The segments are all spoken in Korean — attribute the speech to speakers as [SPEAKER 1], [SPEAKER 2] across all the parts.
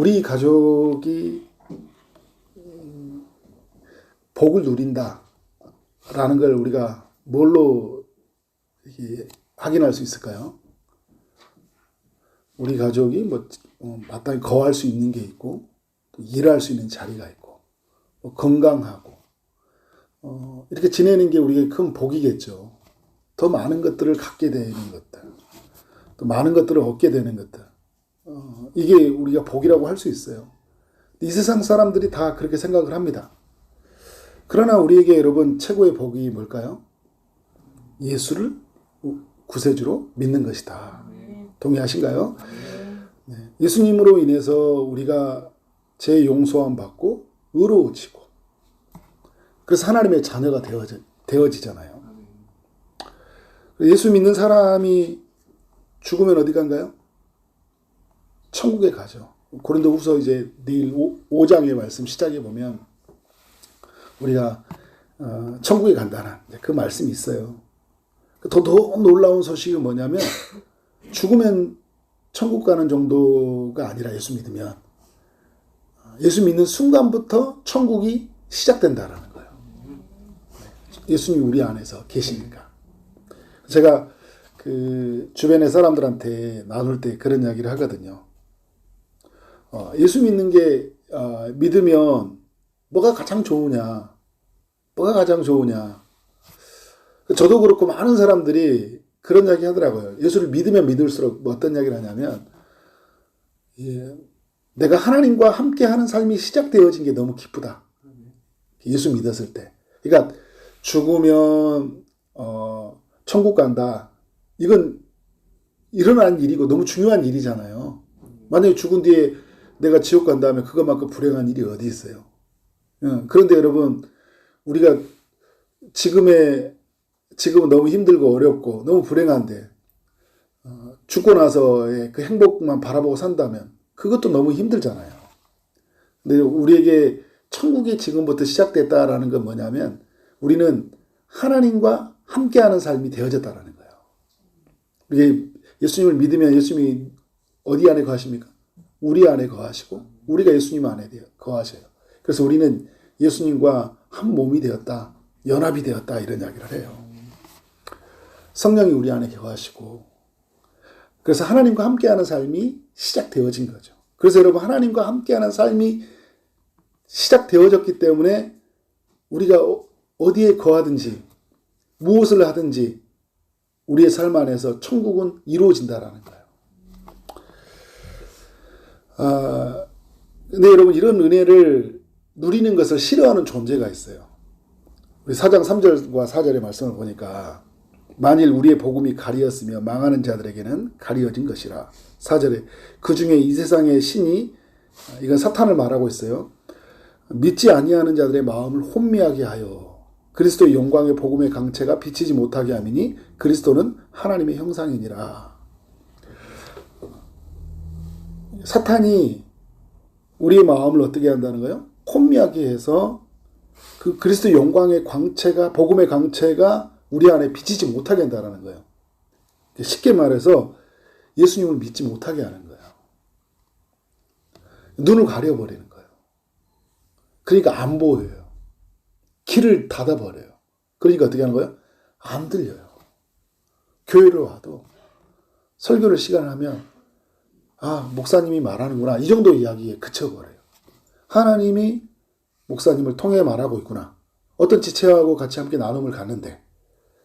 [SPEAKER 1] 우리 가족이 음, 복을 누린다라는 걸 우리가 뭘로 확인할 수 있을까요? 우리 가족이 뭐 어, 마땅히 거할 수 있는 게 있고 또 일할 수 있는 자리가 있고 뭐 건강하고 어, 이렇게 지내는 게 우리에게 큰 복이겠죠. 더 많은 것들을 갖게 되는 것들, 또 많은 것들을 얻게 되는 것들. 어, 이게 우리가 복이라고 할 수 있어요. 이 세상 사람들이 다 그렇게 생각을 합니다. 그러나 우리에게 여러분 최고의 복이 뭘까요? 예수를 구세주로 믿는 것이다. 동의하신가요? 네. 예수님으로 인해서 우리가 제 용서함 받고 의로워지고 그래서 하나님의 자녀가 되어지, 되어지잖아요. 예수 믿는 사람이 죽으면 어디 간가요? 천국에 가죠. 고린도 후서 이제 내일 5, 장의 말씀 시작해 보면 우리가 어, 천국에 간다는 그 말씀이 있어요. 더, 더 놀라운 소식이 뭐냐면 죽으면 천국 가는 정도가 아니라 예수 믿으면 예수 믿는 순간부터 천국이 시작된다라는 거예요. 예수님이 우리 안에서 계시니까. 제가 그 주변의 사람들한테 나눌 때 그런 이야기를 하거든요. 어, 예수 믿는 게 어, 믿으면 뭐가 가장 좋으냐? 뭐가 가장 좋으냐? 저도 그렇고 많은 사람들이 그런 이야기 하더라고요. 예수를 믿으면 믿을수록 뭐 어떤 이야기를 하냐면 예, 내가 하나님과 함께하는 삶이 시작되어진 게 너무 기쁘다. 예수 믿었을 때. 그러니까 죽으면 어, 천국 간다. 이건 일어난 일이고 너무 중요한 일이잖아요. 만약에 죽은 뒤에 내가 지옥 간다면 그것만큼 불행한 일이 어디 있어요. 예, 그런데 여러분 우리가 지금의 지금은 너무 힘들고 어렵고 너무 불행한데 어, 죽고 나서의 그 행복만 바라보고 산다면 그것도 너무 힘들잖아요. 근데 우리에게 천국이 지금부터 시작됐다라는 건 뭐냐면 우리는 하나님과 함께하는 삶이 되어졌다라는 거예요. 우리 예수님을 믿으면 예수님이 어디 안에 거하십니까? 우리 안에 거하시고 우리가 예수님 안에 거하셔요. 그래서 우리는 예수님과 한 몸이 되었다, 연합이 되었다 이런 이야기를 해요. 성령이 우리 안에 거하시고 그래서 하나님과 함께하는 삶이 시작되어진 거죠. 그래서 여러분 하나님과 함께하는 삶이 시작되어졌기 때문에 우리가 어, 어디에 거하든지 무엇을 하든지 우리의 삶 안에서 천국은 이루어진다라는 거예요. 아, 근데 여러분 이런 은혜를 누리는 것을 싫어하는 존재가 있어요. 우리 4장 3절과 4절의 말씀을 보니까 만일 우리의 복음이 가리었으며 망하는 자들에게는 가리어진 것이라. 4절에 그 중에 이 세상의 신이 이건 사탄을 말하고 있어요. 믿지 아니하는 자들의 마음을 혼미하게 하여 그리스도의 영광의 복음의 강체가 비치지 못하게 하미니 그리스도는 하나님의 형상이니라. 사탄이 우리의 마음을 어떻게 한다는 거예요? 혼미하게 해서 그 그리스도 영광의 광채가 복음의 강체가 우리 안에 비치지 못하게 한다는 거예요. 쉽게 말해서 예수님을 믿지 못하게 하는 거예요. 눈을 가려버리는 거예요. 그러니까 안 보여요. 길을 닫아버려요. 그러니까 어떻게 하는 거예요? 안 들려요. 교회로 와도 설교를 시간 하면 아 목사님이 말하는구나 이 정도 이야기에 그쳐버려요. 하나님이 목사님을 통해 말하고 있구나. 어떤 지체하고 같이 함께 나눔을 갔는데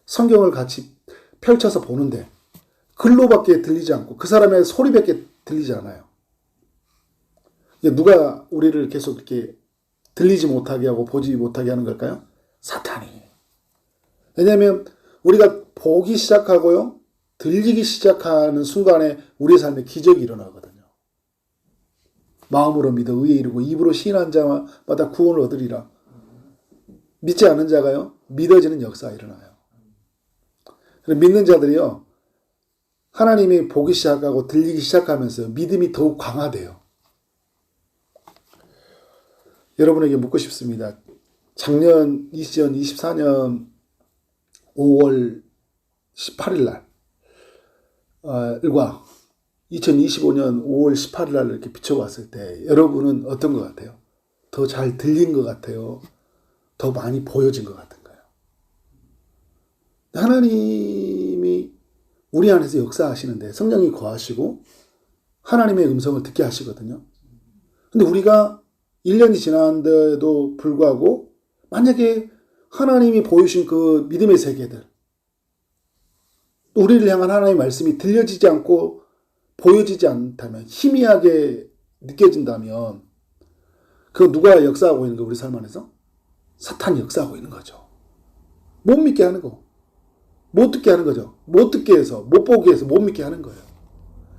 [SPEAKER 1] 성경을 같이 펼쳐서 보는데 글로밖에 들리지 않고 그 사람의 소리밖에 들리지 않아요. 누가 우리를 계속 이렇게 들리지 못하게 하고 보지 못하게 하는 걸까요? 사탄이. 왜냐하면 우리가 보기 시작하고요, 들리기 시작하는 순간에 우리의 삶에 기적이 일어나거든요. 마음으로 믿어 의에 이르고 입으로 시인한 자마다 구원을 얻으리라. 믿지 않는 자가요, 믿어지는 역사가 일어나요. 믿는 자들이요. 하나님이 보기 시작하고 들리기 시작하면서 믿음이 더욱 강화돼요. 여러분에게 묻고 싶습니다. 작년 2024년 5월 18일 날, 어, 일과 2025년 5월 18일 날 이렇게 비춰봤을 때 여러분은 어떤 것 같아요? 더 잘 들린 것 같아요? 더 많이 보여진 것 같은가요? 하나님이 우리 안에서 역사하시는데 성령이 거하시고 하나님의 음성을 듣게 하시거든요. 근데 우리가 1년이 지났는데도 불구하고 만약에 하나님이 보여주신 그 믿음의 세계들 또 우리를 향한 하나님의 말씀이 들려지지 않고 보여지지 않다면 희미하게 느껴진다면 그 누가 역사하고 있는 거 우리 삶 안에서 사탄이 역사하고 있는 거죠. 못 믿게 하는 거. 못 듣게 하는 거죠. 못 듣게 해서 못 보게 해서 못 믿게 하는 거예요.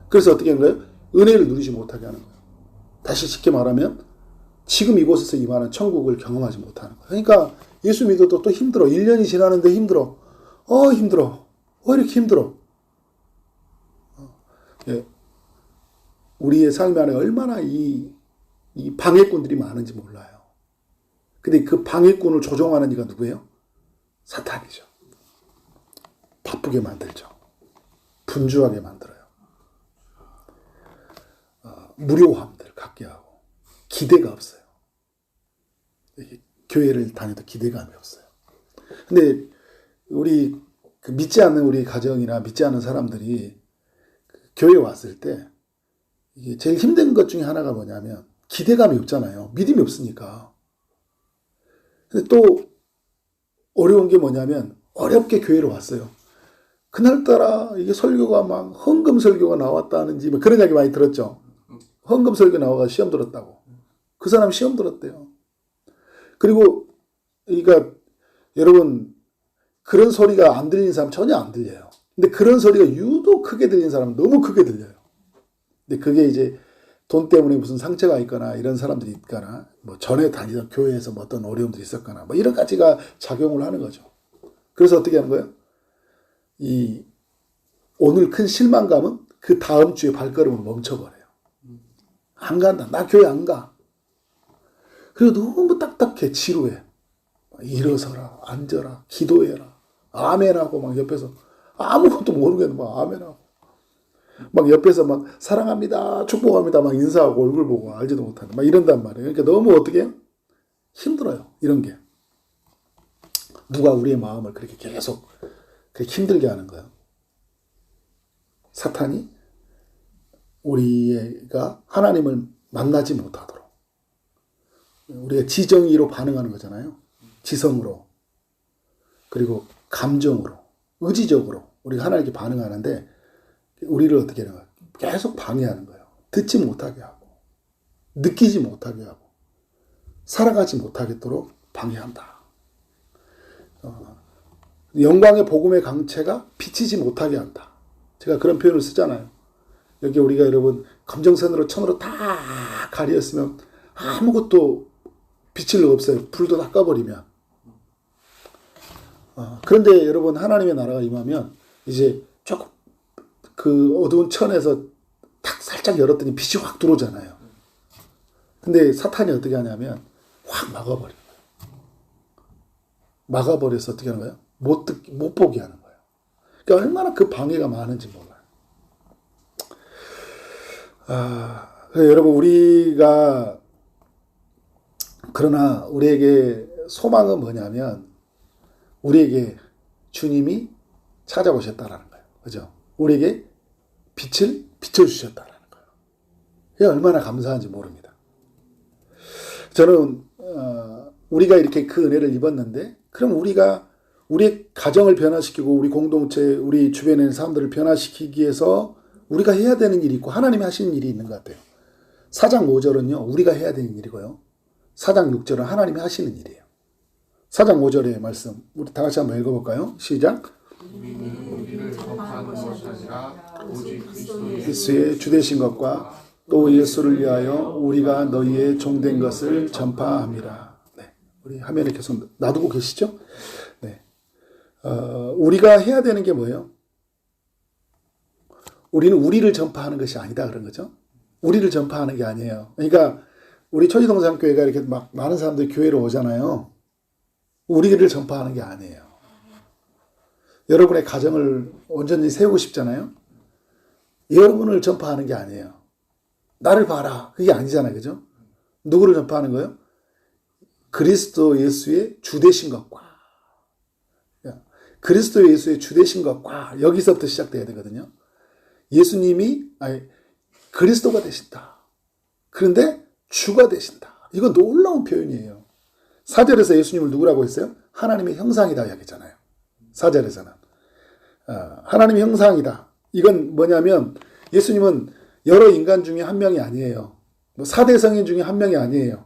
[SPEAKER 1] 그래서 어떻게 하는 거예요? 은혜를 누리지 못하게 하는 거예요. 다시 쉽게 말하면 지금 이곳에서 임하는 천국을 경험하지 못하는 거예요. 그러니까 예수 믿어도 또 힘들어. 1년이 지나는데 힘들어. 어 힘들어. 왜 이렇게 힘들어? 예. 우리의 삶 안에 얼마나 이, 이 방해꾼들이 많은지 몰라요. 근데 그 방해꾼을 조종하는 이가 누구예요? 사탄이죠. 바쁘게 만들죠. 분주하게 만들어요. 어, 무료함들 갖게 하고 기대가 없어요. 교회를 다녀도 기대감이 없어요. 근데 우리 그 믿지 않는 우리 가정이나 믿지 않는 사람들이 그 교회 왔을 때 이게 제일 힘든 것 중에 하나가 뭐냐면 기대감이 없잖아요. 믿음이 없으니까. 근데 또 어려운 게 뭐냐면 어렵게 교회로 왔어요. 그날따라 이게 설교가 막 헌금 설교가 나왔다는지 뭐 그런 이야기 많이 들었죠. 헌금 설교 나와가 시험 들었다고. 그 사람 시험 들었대요. 그리고 그러니까 여러분 그런 소리가 안 들리는 사람 전혀 안 들려요. 근데 그런 소리가 유독 크게 들리는 사람은 너무 크게 들려요. 근데 그게 이제 돈 때문에 무슨 상처가 있거나 이런 사람들이 있거나 뭐 전에 다니던 교회에서 뭐 어떤 어려움들이 있었거나 뭐 이런 가지가 작용을 하는 거죠. 그래서 어떻게 하는 거예요? 이 오늘 큰 실망감은 그 다음 주에 발걸음을 멈춰버려요. 안 간다. 나 교회 안 가. 그리고 너무 딱딱해. 지루해. 일어서라. 앉아라. 기도해라. 아멘하고 막 옆에서 아무것도 모르겠는 막 아멘하고. 막 옆에서 막 사랑합니다. 축복합니다. 막 인사하고 얼굴 보고 알지도 못하는 막 이런단 말이에요. 그러니까 너무 어떻게 힘들어요. 이런 게. 누가 우리의 마음을 그렇게 계속 그렇게 힘들게 하는 거예요. 사탄이 우리가 하나님을 만나지 못하도록 우리가 지정의로 반응하는 거잖아요. 지성으로 그리고 감정으로 의지적으로 우리가 하나님께 반응하는데 우리를 어떻게 하는 거예요? 계속 방해하는 거예요. 듣지 못하게 하고 느끼지 못하게 하고 살아가지 못하겠도록 방해한다. 어, 영광의 복음의 강체가 비치지 못하게 한다. 제가 그런 표현을 쓰잖아요. 여기 우리가 여러분 검정선으로 천으로 다 가렸으면 아무것도 빛을 없어요. 불도 다 꺼버리면. 어, 그런데 여러분 하나님의 나라가 임하면 이제 조금 그 어두운 천에서 탁 살짝 열었더니 빛이 확 들어오잖아요. 근데 사탄이 어떻게 하냐면 확 막아버려요. 막아버려서 어떻게 하는 거예요? 못 듣, 못 보게 하는 거예요. 그러니까 얼마나 그 방해가 많은지 몰라요. 아, 여러분, 우리가, 그러나 우리에게 소망은 뭐냐면, 우리에게 주님이 찾아오셨다라는 거예요. 그죠? 우리에게 빛을 비춰주셨다라는 거예요. 이게 얼마나 감사한지 모릅니다. 저는, 어, 우리가 이렇게 그 은혜를 입었는데, 그럼 우리가 우리 가정을 변화시키고 우리 공동체, 우리 주변에 있는 사람들을 변화시키기 위해서 우리가 해야 되는 일이 있고 하나님이 하시는 일이 있는 것 같아요. 4장 5절은요, 우리가 해야 되는 일이고요. 4장 6절은 하나님이 하시는 일이에요. 4장 5절의 말씀, 우리 다 같이 한번 읽어볼까요? 시작. 그리스의 주되신 것과 또 예수를 위하여 우리가 너희의 종된 것을 전파함이라. 네, 우리 화면에 계속 놔두고 계시죠? 네, 어, 우리가 해야 되는 게 뭐예요? 우리는 우리를 전파하는 것이 아니다 그런 거죠. 우리를 전파하는 게 아니에요. 그러니까 우리 초지동산교회가 이렇게 막 많은 사람들이 교회로 오잖아요. 우리를 전파하는 게 아니에요. 여러분의 가정을 온전히 세우고 싶잖아요. 여러분을 전파하는 게 아니에요. 나를 봐라. 그게 아니잖아요. 그죠? 누구를 전파하는 거예요? 그리스도 예수의 주되신 것과 그리스도 예수의 주되신 것과 여기서부터 시작돼야 되거든요. 예수님이 아니 그리스도가 되신다. 그런데 주가 되신다. 이건 놀라운 표현이에요. 사절에서 예수님을 누구라고 했어요? 하나님의 형상이다 이야기잖아요. 사절에서는 어, 하나님의 형상이다. 이건 뭐냐면 예수님은 여러 인간 중에 한 명이 아니에요. 뭐 사대 성인 중에 한 명이 아니에요.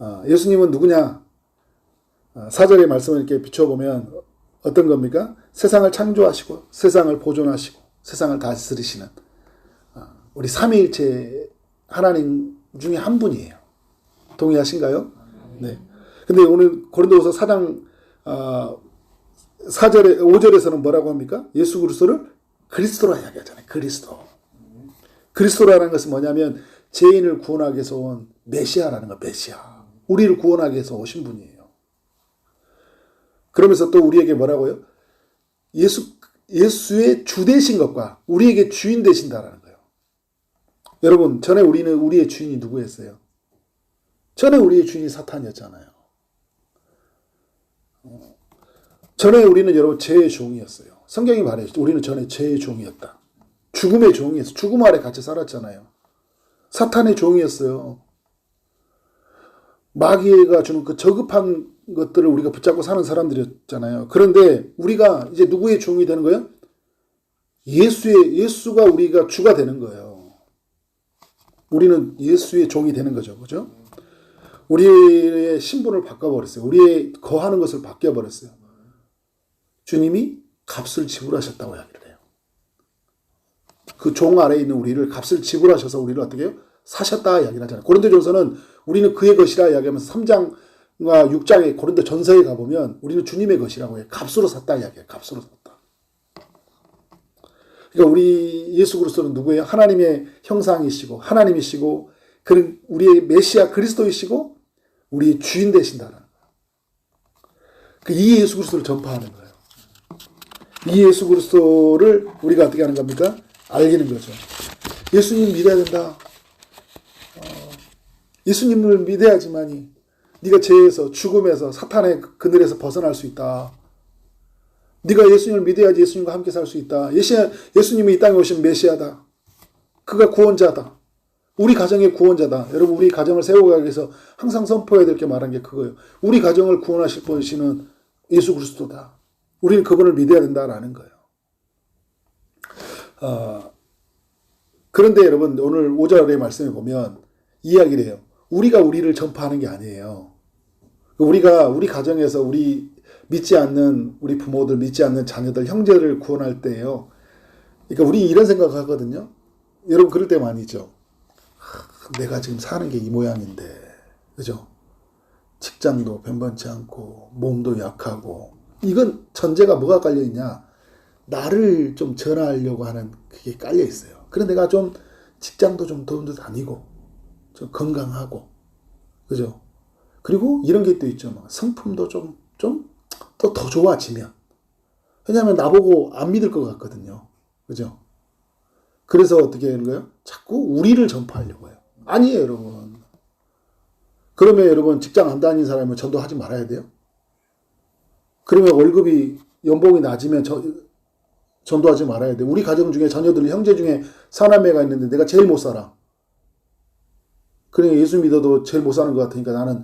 [SPEAKER 1] 어, 예수님은 누구냐? 어, 사절의 말씀을 이렇게 비춰보면 어떤 겁니까? 세상을 창조하시고 세상을 보존하시고 세상을 다스리시는 어, 우리 삼위일체 하나님 중에 한 분이에요. 동의하신가요? 네. 근데 오늘 고린도후서 4장 어, 4절에 5절에서는 뭐라고 합니까? 예수 그리스도를 그리스도라 이야기하잖아요. 그리스도. 그리스도라는 것은 뭐냐면 죄인을 구원하기 위해서 온 메시아라는 거 메시아. 우리를 구원하기 위해서 오신 분이에요. 그러면서 또 우리에게 뭐라고요? 예수 예수의 주 되신 것과 우리에게 주인 되신다라는 거예요. 여러분, 전에 우리는 우리의 주인이 누구였어요? 전에 우리의 주인이 사탄이었잖아요. 전에 우리는 여러분 죄의 종이었어요. 성경이 말해요. 우리는 전에 죄의 종이었다. 죽음의 종이었어. 죽음 아래 같이 살았잖아요. 사탄의 종이었어요. 마귀가 주는 그 저급한 것들을 우리가 붙잡고 사는 사람들이었잖아요. 그런데 우리가 이제 누구의 종이 되는 거예요? 예수의 예수가 우리가 주가 되는 거예요. 우리는 예수의 종이 되는 거죠. 그죠? 우리의 신분을 바꿔버렸어요. 우리의 거하는 것을 바뀌어버렸어요. 주님이 값을 지불하셨다고 이야기를 해요. 그 종 아래에 있는 우리를 값을 지불하셔서 우리를 어떻게 해요? 사셨다 이야기를 하잖아요. 고린도전서는 우리는 그의 것이라 이야기하면서 3장과 6장의 고린도 전서에 가보면 우리는 주님의 것이라고 해요. 값으로 샀다 이야기해요. 값으로 샀다. 그러니까 우리 예수 그리스도는 누구예요? 하나님의 형상이시고 하나님이시고 그런 우리의 메시아 그리스도이시고 우리의 주인 되신다는 그 이 예수 그리스도를 전파하는 거예요. 이 예수 그리스도를 우리가 어떻게 하는 겁니까? 알리는 거죠. 예수님 믿어야 된다. 어, 예수님을 믿어야지만이 네가 죄에서 죽음에서 사탄의 그늘에서 벗어날 수 있다. 네가 예수님을 믿어야지 예수님과 함께 살 수 있다. 예수님이 이 땅에 오신 메시아다. 그가 구원자다. 우리 가정의 구원자다. 여러분 우리 가정을 세워가기 위해서 항상 선포해야 될 게 말한 게 그거예요. 우리 가정을 구원하실 분이시는 예수 그리스도다. 우리는 그분을 믿어야 된다라는 거예요. 어, 그런데 여러분 오늘 5절의 말씀에 보면 이야기를 해요. 우리가 우리를 전파하는 게 아니에요. 우리가 우리 가정에서 우리 믿지 않는 우리 부모들 믿지 않는 자녀들 형제를 구원할 때예요. 그러니까 우리 이런 생각 하거든요. 여러분 그럴 때 많이 있죠. 내가 지금 사는 게 이 모양인데 그죠? 직장도 변변치 않고 몸도 약하고 이건 전제가 뭐가 깔려 있냐? 나를 좀 전하려고 하는 그게 깔려 있어요. 그래 내가 좀 직장도 좀데 다니고 좀 건강하고 그죠? 그리고 이런 게 또 있죠. 막 성품도 좀좀더더 좋아지면 왜냐하면 나보고 안 믿을 것 같거든요. 그죠? 그래서 어떻게 하는 거예요? 자꾸 우리를 전파하려고 해요. 아니에요, 여러분. 그러면 여러분 직장 안 다니는 사람은 전도하지 말아야 돼요? 그러면 월급이 연봉이 낮으면 저, 전도하지 말아야 돼. 우리 가정 중에 자녀들, 형제 중에 사남매가 있는데 내가 제일 못 살아. 그러니까 예수 믿어도 제일 못 사는 것 같으니까 나는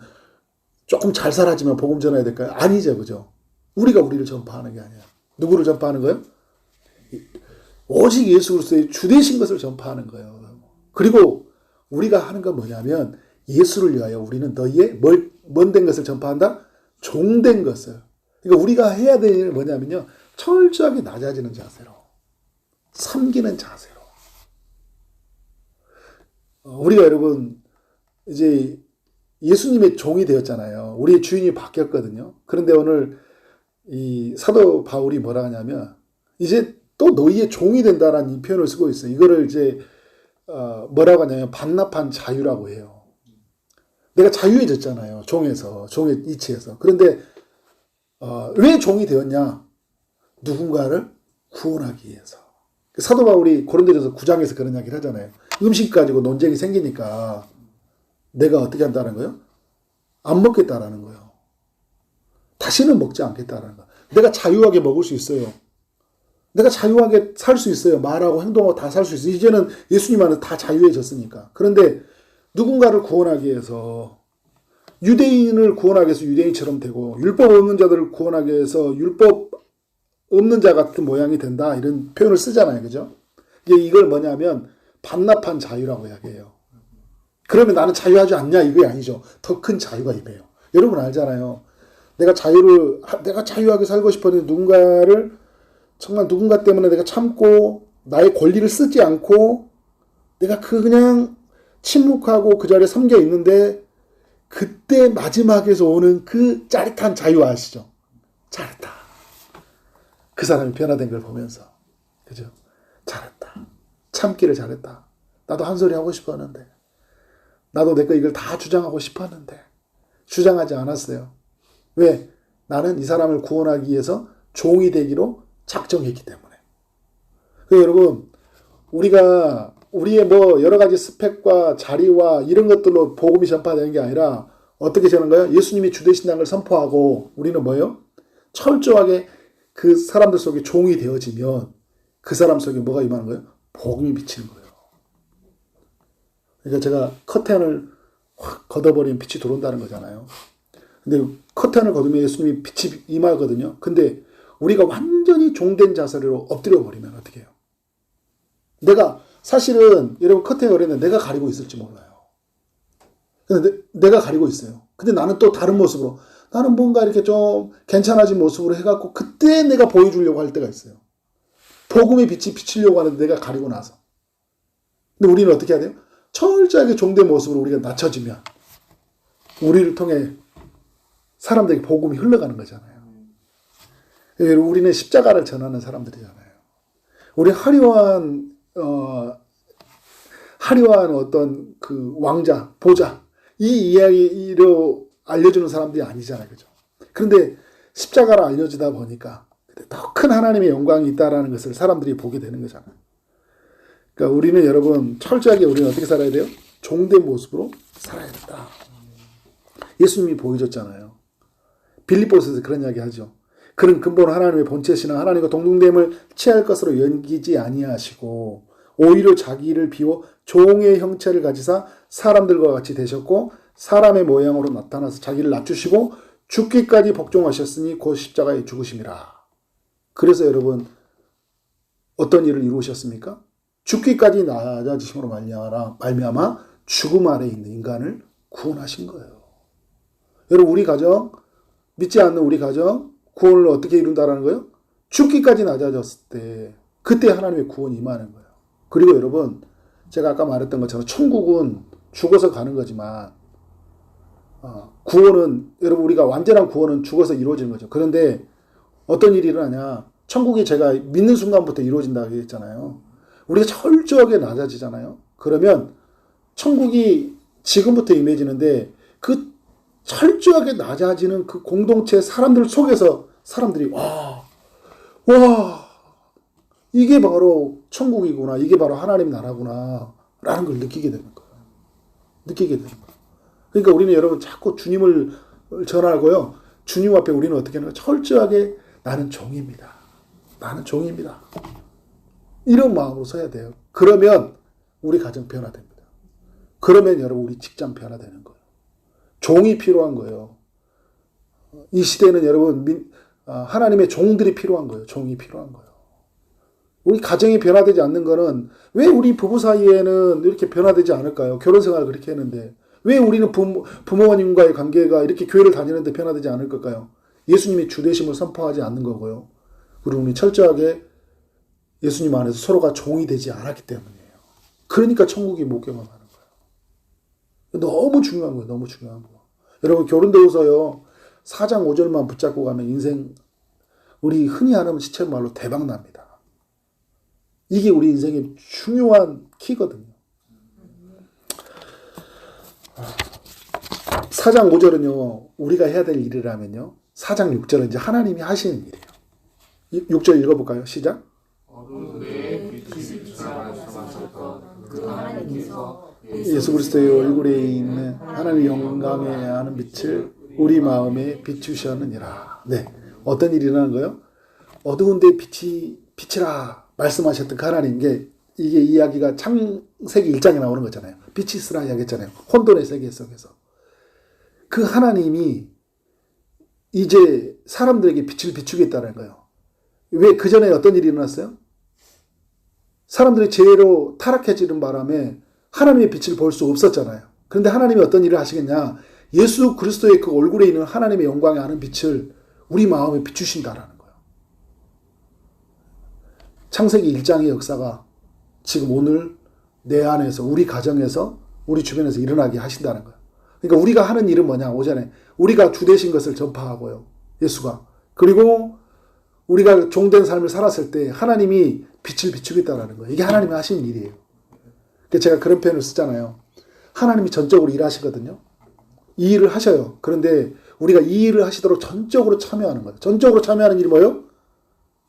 [SPEAKER 1] 조금 잘 살아지면 복음 전해야 될까요? 아니죠, 그죠? 우리가 우리를 전파하는 게 아니야. 누구를 전파하는 거예요? 오직 예수 그리스도의 주되신 것을 전파하는 거예요. 그리고 우리가 하는 건 뭐냐면 예수를 위하여 우리는 너희의 뭔된 것을 전파한다? 종된 것을. 그러니까 우리가 해야 될 일은 뭐냐면요. 철저하게 낮아지는 자세로. 섬기는 자세로. 어, 우리가 여러분, 이제 예수님의 종이 되었잖아요. 우리의 주인이 바뀌었거든요. 그런데 오늘 이 사도 바울이 뭐라 하냐면, 이제 또 너희의 종이 된다라는 이 표현을 쓰고 있어요. 이거를 이제, 어, 뭐라고 하냐면, 반납한 자유라고 해요. 내가 자유해졌잖아요. 종에서, 종의 이치에서. 그런데 어, 왜 종이 되었냐? 누군가를 구원하기 위해서. 사도 바울이 고린도전서 9장에서 그런 이야기를 하잖아요. 음식 가지고 논쟁이 생기니까 내가 어떻게 한다는 거예요? 안 먹겠다라는 거예요. 다시는 먹지 않겠다라는 거. 내가 자유하게 먹을 수 있어요. 내가 자유하게 살 수 있어요. 말하고 행동하고 다 살 수 있어요. 이제는 예수님 안에 다 자유해졌으니까. 그런데 누군가를 구원하기 위해서 유대인을 구원하기 위해서 유대인처럼 되고 율법 없는 자들을 구원하기 위해서 율법 없는 자 같은 모양이 된다 이런 표현을 쓰잖아요. 그죠? 이게 이걸 뭐냐면 반납한 자유라고 이야기해요. 그러면 나는 자유하지 않냐 이게 아니죠. 더 큰 자유가 임해요. 여러분 알잖아요. 내가 자유를 내가 자유하게 살고 싶었는데 누군가를 정말 누군가 때문에 내가 참고 나의 권리를 쓰지 않고 내가 그 그냥 침묵하고 그 자리에 섬겨 있는데 그때 마지막에서 오는 그 짜릿한 자유 아시죠? 잘했다. 그 사람이 변화된 걸 보면서 그죠? 잘했다. 참기를 잘했다. 나도 한 소리 하고 싶었는데 나도 내거 이걸 다 주장하고 싶었는데 주장하지 않았어요. 왜? 나는 이 사람을 구원하기 위해서 종이 되기로 작정했기 때문에. 그 여러분 우리가 우리의 뭐 여러 가지 스펙과 자리와 이런 것들로 복음이 전파되는 게 아니라 어떻게 되는 거예요? 예수님이 주되신다는 걸 선포하고 우리는 뭐예요? 철저하게 그 사람들 속에 종이 되어지면 그 사람 속에 뭐가 임하는 거예요? 복음이 비치는 거예요. 그러니까 제가 커튼을 확 걷어버리면 빛이 들어온다는 거잖아요. 근데 커튼을 걷으면 예수님이 빛이 임하거든요. 근데 우리가 완전히 종된 자세로 엎드려 버리면 어떻게 해요? 내가 사실은 여러분 커튼이 어렸는데 내가 가리고 있을지 몰라요. 근데 내, 가 가리고 있어요. 근데 나는 또 다른 모습으로 나는 뭔가 이렇게 좀 괜찮아진 모습으로 해갖고 그때 내가 보여주려고 할 때가 있어요. 복음의 빛이 비치려고 하는데 내가 가리고 나서. 근데 우리는 어떻게 해야 돼요? 철저하게 종된 모습으로 우리가 낮춰지면 우리를 통해 사람들에게 복음이 흘러가는 거잖아요. 우리는 십자가를 전하는 사람들이잖아요. 우리 화려한 어, 화려한 어떤 그 왕자, 보자 이 이야기로 알려주는 사람들이 아니잖아요, 그죠? 그런데 십자가를 알려주다 보니까 더 큰 하나님의 영광이 있다라는 것을 사람들이 보게 되는 거잖아요. 그러니까 우리는 여러분 철저하게 우리는 어떻게 살아야 돼요? 종된 모습으로 살아야 된다. 예수님이 보여줬잖아요. 빌립보스에서 그런 이야기 하죠. 그는 근본 하나님의 본체시나 하나님과 동등됨을 취할 것으로 연기지 아니하시고 오히려 자기를 비워 종의 형체를 가지사 사람들과 같이 되셨고 사람의 모양으로 나타나서 자기를 낮추시고 죽기까지 복종하셨으니 곧 십자가에 죽으심이라. 그래서 여러분 어떤 일을 이루셨습니까? 죽기까지 낮아지심으로 말미암아 죽음 아래 있는 인간을 구원하신 거예요. 여러분 우리 가정 믿지 않는 우리 가정 구원을 어떻게 이룬다라는 거예요? 죽기까지 낮아졌을 때 그때 하나님의 구원이 임하는 거예요. 그리고 여러분 제가 아까 말했던 것처럼 천국은 죽어서 가는 거지만 어, 구원은 여러분 우리가 완전한 구원은 죽어서 이루어지는 거죠. 그런데 어떤 일이 일어나냐? 천국이 제가 믿는 순간부터 이루어진다고 했잖아요. 우리가 철저하게 낮아지잖아요. 그러면 천국이 지금부터 임해지는데 그 철저하게 낮아지는 그 공동체 사람들 속에서 사람들이 와, 와, 이게 바로 천국이구나. 이게 바로 하나님 나라구나. 라는 걸 느끼게 되는 거예요. 느끼게 되는 거예요. 그러니까 우리는 여러분 자꾸 주님을 전하고요. 주님 앞에 우리는 어떻게 하는 가 철저하게 나는 종입니다. 나는 종입니다. 이런 마음으로 서야 돼요. 그러면 우리 가정 변화됩니다. 그러면 여러분 우리 직장 변화되는 거예요. 종이 필요한 거예요. 이 시대는 여러분 아, 하나님의 종들이 필요한 거예요. 종이 필요한 거예요. 우리 가정이 변화되지 않는 거는 왜 우리 부부 사이에는 이렇게 변화되지 않을까요? 결혼 생활을 그렇게 했는데 왜 우리는 부모, 부모님과의 관계가 이렇게 교회를 다니는데 변화되지 않을 걸까요? 예수님이 주대심을 선포하지 않는 거고요. 그리고 우리 철저하게 예수님 안에서 서로가 종이 되지 않았기 때문이에요. 그러니까 천국이 못 경험하는. 너무 중요한 거예요. 너무 중요한 거. 여러분 결혼되어서요. 4장 5절만 붙잡고 가면 인생 우리 흔히 하는 시체 말로 대박 납니다. 이게 우리 인생의 중요한 키거든요. 4장 5절은요, 우리가 해야 될 일이라면요, 4장 6절은 이제 하나님이 하시는 일이에요. 6절 읽어볼까요? 시작.
[SPEAKER 2] 어두운 데에 빛을 하나님께서
[SPEAKER 1] 예수 그리스도의 얼굴에 있는 하나님의 영광에 하는 빛을 우리 마음에 비추셨느니라. 네. 어떤 일이 일어나는 거예요? 어두운 데 빛이 빛이라 말씀하셨던 그 하나님 게 이게 이야기가 창세기 1장에 나오는 거잖아요. 빛이 있으라 이야기했잖아요. 혼돈의 세계 속에서. 그 하나님이 이제 사람들에게 빛을 비추겠다는 거예요. 왜 그 전에 어떤 일이 일어났어요? 사람들이 죄로 타락해지는 바람에 하나님의 빛을 볼 수 없었잖아요. 그런데 하나님이 어떤 일을 하시겠냐? 예수 그리스도의 그 얼굴에 있는 하나님의 영광에 아는 빛을 우리 마음에 비추신다라는 거예요. 창세기 1장의 역사가 지금 오늘 내 안에서 우리 가정에서 우리 주변에서 일어나게 하신다는 거예요. 그러니까 우리가 하는 일은 뭐냐? 오전에 우리가 주 되신 것을 전파하고요. 예수가. 그리고 우리가 종된 삶을 살았을 때 하나님이 빛을 비추겠다라는 거예요. 이게 하나님이 하시는 일이에요. 그래서 제가 그런 표현을 쓰잖아요. 하나님이 전적으로 일하시거든요. 이 일을 하셔요. 그런데 우리가 이 일을 하시도록 전적으로 참여하는 거예요. 전적으로 참여하는 일이 뭐예요?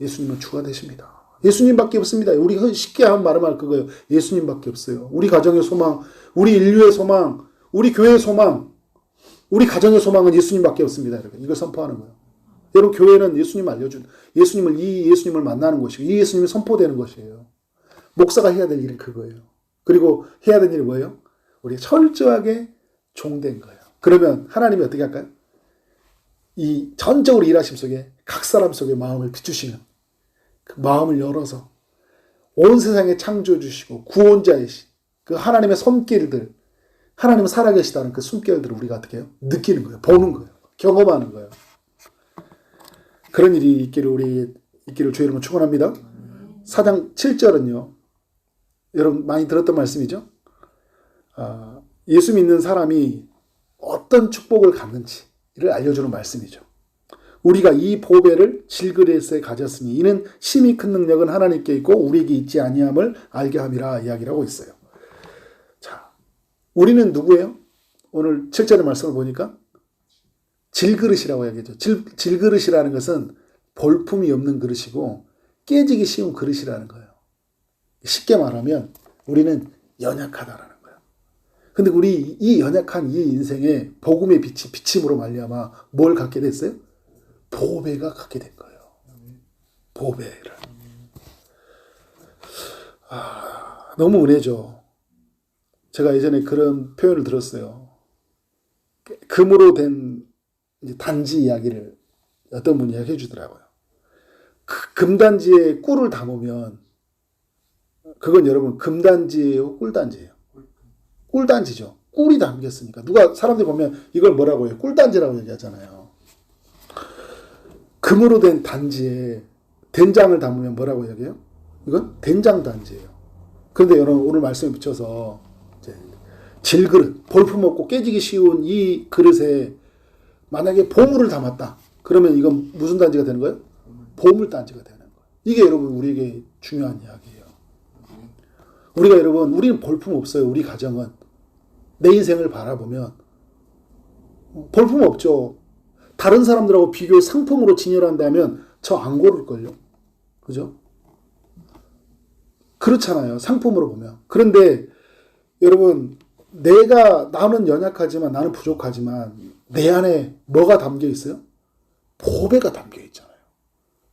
[SPEAKER 1] 예수님은 주가 되십니다. 예수님밖에 없습니다. 우리 쉽게 한 말하면 그거예요. 예수님밖에 없어요. 우리 가정의 소망, 우리 인류의 소망, 우리 교회의 소망, 우리 가정의 소망은 예수님밖에 없습니다. 여러분. 이걸 선포하는 거예요. 여러분 교회는 예수님 알려준 예수님을 이 예수님을 만나는 것이고 이 예수님이 선포되는 것이에요. 목사가 해야 될 일은 그거예요. 그리고 해야 될 일이 뭐예요? 우리 철저하게 종된 거예요. 그러면 하나님이 어떻게 할까요? 이 전적으로 일하심 속에 각 사람 속에 마음을 비추시면 그 마음을 열어서 온 세상에 창조해 주시고 구원자이신 그 하나님의 손길들 하나님은 살아계시다는 그 숨결들을 우리가 어떻게 해요? 느끼는 거예요. 보는 거예요. 경험하는 거예요. 그런 일이 있기를 우리 있기를 주의 이름으로 축원합니다. 4장 7절은요. 여러분 많이 들었던 말씀이죠. 아, 예수 믿는 사람이 어떤 축복을 갖는지를 알려주는 말씀이죠. 우리가 이 보배를 질그레스에 가졌으니 이는 심히 큰 능력은 하나님께 있고 우리에게 있지 아니함을 알게 함이라 이야기를 하고 있어요. 자, 우리는 누구예요? 오늘 7절의 말씀을 보니까 질그릇이라고 얘기했죠. 질, 질그릇이라는 것은 볼품이 없는 그릇이고 깨지기 쉬운 그릇이라는 거예요. 쉽게 말하면 우리는 연약하다라는 거예요. 근데 우리 이 연약한 이 인생에 복음의 빛이 비침으로 말미암아 뭘 갖게 됐어요? 보배가 갖게 된 거예요. 보배를. 아, 너무 은혜죠. 제가 예전에 그런 표현을 들었어요. 금으로 된 단지 이야기를 어떤 분이 이야기해 주더라고요. 그 금단지에 꿀을 담으면 그건 여러분 금단지예요, 꿀단지예요. 꿀단지죠. 꿀이 담겼으니까 누가 사람들이 보면 이걸 뭐라고 해요? 꿀단지라고 얘기하잖아요. 금으로 된 단지에 된장을 담으면 뭐라고 얘기해요? 이건 된장 단지예요. 그런데 여러분 오늘 말씀에 비춰서 질그릇, 볼품없고 깨지기 쉬운 이 그릇에 만약에 보물을 담았다. 그러면 이건 무슨 단지가 되는 거예요? 보물 단지가 되는 거예요. 이게 여러분 우리에게 중요한 이야기예요. 우리가 여러분 우리는 볼품 없어요. 우리 가정은 내 인생을 바라보면 볼품 없죠. 다른 사람들하고 비교해 상품으로 진열한다면 저 안 고를걸요. 그죠? 그렇잖아요. 상품으로 보면. 그런데 여러분 내가 나는 연약하지만 나는 부족하지만 내 안에 뭐가 담겨 있어요? 보배가 담겨 있잖아요.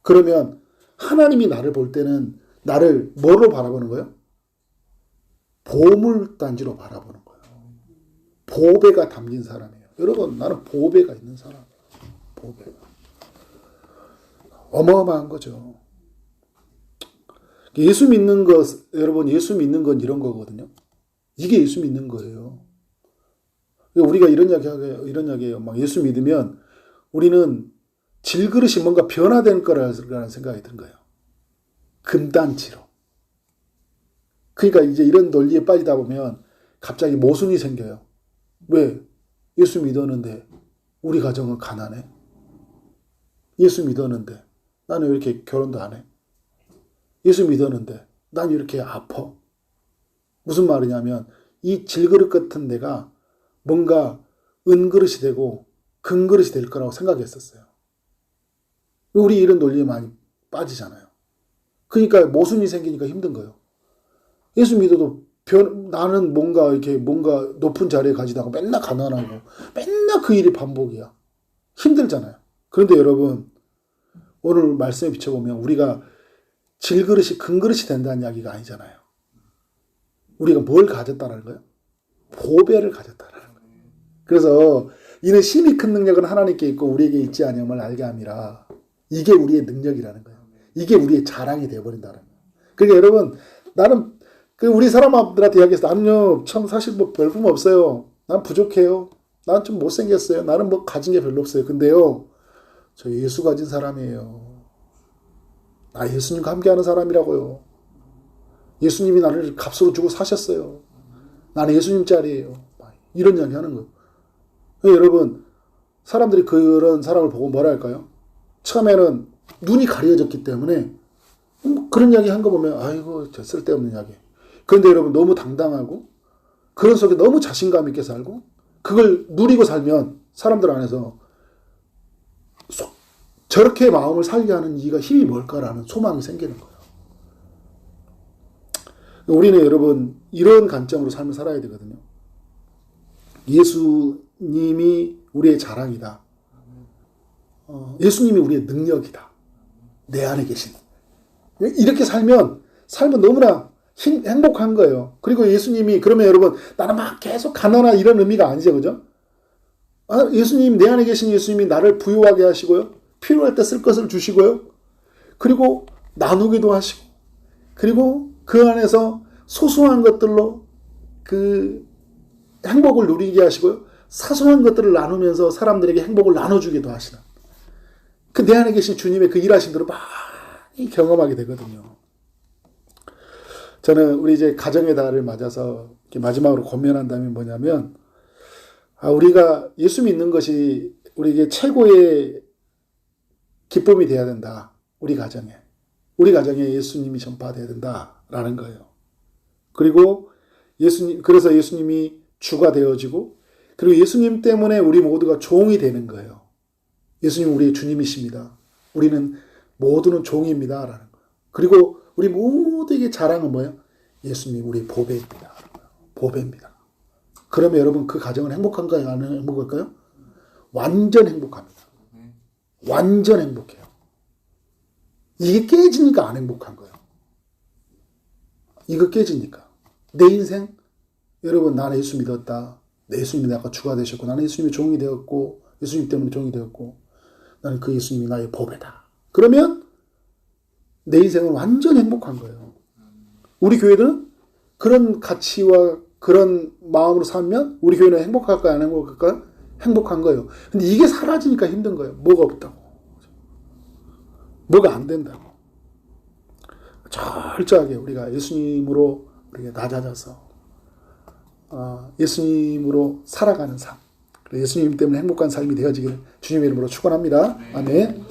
[SPEAKER 1] 그러면 하나님이 나를 볼 때는 나를 뭐로 바라보는 거예요? 보물단지로 바라보는 거예요. 보배가 담긴 사람이에요. 여러분, 나는 보배가 있는 사람. 보배가. 어마어마한 거죠. 예수 믿는 것, 여러분, 예수 믿는 건 이런 거거든요. 이게 예수 믿는 거예요. 우리가 이런 이야기 이런 이야기예요. 막 예수 믿으면 우리는 질그릇이 뭔가 변화될 거라는 생각이 든 거예요. 금단지로. 그러니까 이제 이런 논리에 빠지다 보면 갑자기 모순이 생겨요. 왜? 예수 믿었는데 우리 가정은 가난해. 예수 믿었는데 나는 왜 이렇게 결혼도 안 해? 예수 믿었는데 난 이렇게 아파. 무슨 말이냐면 이 질그릇 같은 내가 뭔가 은그릇이 되고 금그릇이 될 거라고 생각했었어요. 우리 이런 논리에 많이 빠지잖아요. 그러니까 모순이 생기니까 힘든 거예요. 예수 믿어도 변, 나는 뭔가 이렇게 뭔가 높은 자리에 가지다가 맨날 가난하고 맨날 그 일이 반복이야. 힘들잖아요. 그런데 여러분 오늘 말씀에 비춰보면 우리가 질그릇이 금그릇이 된다는 이야기가 아니잖아요. 우리가 뭘 가졌다는 거예요? 보배를 가졌다는 거예요. 그래서 이는 심히 큰 능력은 하나님께 있고 우리에게 있지 아니함을 알게 함이라. 이게 우리의 능력이라는 거예요. 이게 우리의 자랑이 되어버린다는 거예요. 그러니까 여러분 나는 그 우리 사람들한테 이야기해서 나는요 참 사실 뭐 별품 없어요. 난 부족해요. 난 좀 못생겼어요. 나는 뭐 가진 게 별로 없어요. 근데요 저 예수 가진 사람이에요. 나 예수님과 함께하는 사람이라고요. 예수님이 나를 값으로 주고 사셨어요. 나는 예수님 짤이에요. 이런 이야기 하는 거예요. 여러분, 사람들이 그런 사람을 보고 뭐라 할까요? 처음에는 눈이 가려졌기 때문에 뭐 그런 이야기 한 거 보면 아이고 저 쓸데없는 이야기. 그런데 여러분 너무 당당하고 그런 속에 너무 자신감 있게 살고 그걸 누리고 살면 사람들 안에서 소- 저렇게 마음을 살게 하는 이가 힘이 뭘까라는 소망이 생기는 거예요. 우리는 여러분 이런 관점으로 삶을 살아야 되거든요. 예수님이 우리의 자랑이다. 어, 예수님이 우리의 능력이다. 내 안에 계신. 이렇게 살면 삶은 너무나 힘- 행복한 거예요. 그리고 예수님이 그러면 여러분 나는 막 계속 가난한 이런 의미가 아니죠, 그죠? 아, 예수님 내 안에 계신 예수님이 나를 부유하게 하시고요, 필요할 때 쓸 것을 주시고요, 그리고 나누기도 하시고, 그리고 그 안에서 소소한 것들로 그 행복을 누리게 하시고요, 사소한 것들을 나누면서 사람들에게 행복을 나눠주기도 하시는. 그 내 안에 계신 주님의 그 일하신 대로 많이 경험하게 되거든요. 저는 우리 이제 가정의 달을 맞아서 마지막으로 권면한다면 뭐냐면, 아, 우리가 예수 믿는 것이 우리에게 최고의 기쁨이 되어야 된다. 우리 가정에. 우리 가정에 예수님이 전파돼야 된다라는 거예요. 그리고 예수님, 그래서 예수님이 주가 되어지고, 그리고 예수님 때문에 우리 모두가 종이 되는 거예요. 예수님 우리의 주님이십니다. 우리는 모두는 종입니다. 라는 거예요. 그리고 우리 모두에게 자랑은 뭐예요? 예수님 우리 보배입니다. 보배입니다. 그러면 여러분 그 가정은 행복한가요? 안 행복할까요? 완전 행복합니다. 완전 행복해요. 이게 깨지니까 안 행복한 거예요. 이거 깨지니까. 내 인생, 여러분, 나는 예수 믿었다. 내 예수님이 내가 주가 되셨고, 나는 예수님의 종이 되었고, 예수님 때문에 종이 되었고, 나는 그 예수님이 나의 보배다. 그러면 내 인생은 완전 행복한 거예요. 우리 교회들은 그런 가치와 그런 마음으로 살면 우리 교회는 행복할까요? 안 행복할까요? 행복한 거예요. 근데 이게 사라지니까 힘든 거예요. 뭐가 없다고. 뭐가 안 된다고. 철저하게 우리가 예수님으로 우리가 낮아져서 어, 예수님으로 살아가는 삶. 예수님 때문에 행복한 삶이 되어지길 주님의 이름으로 축원합니다. 아멘.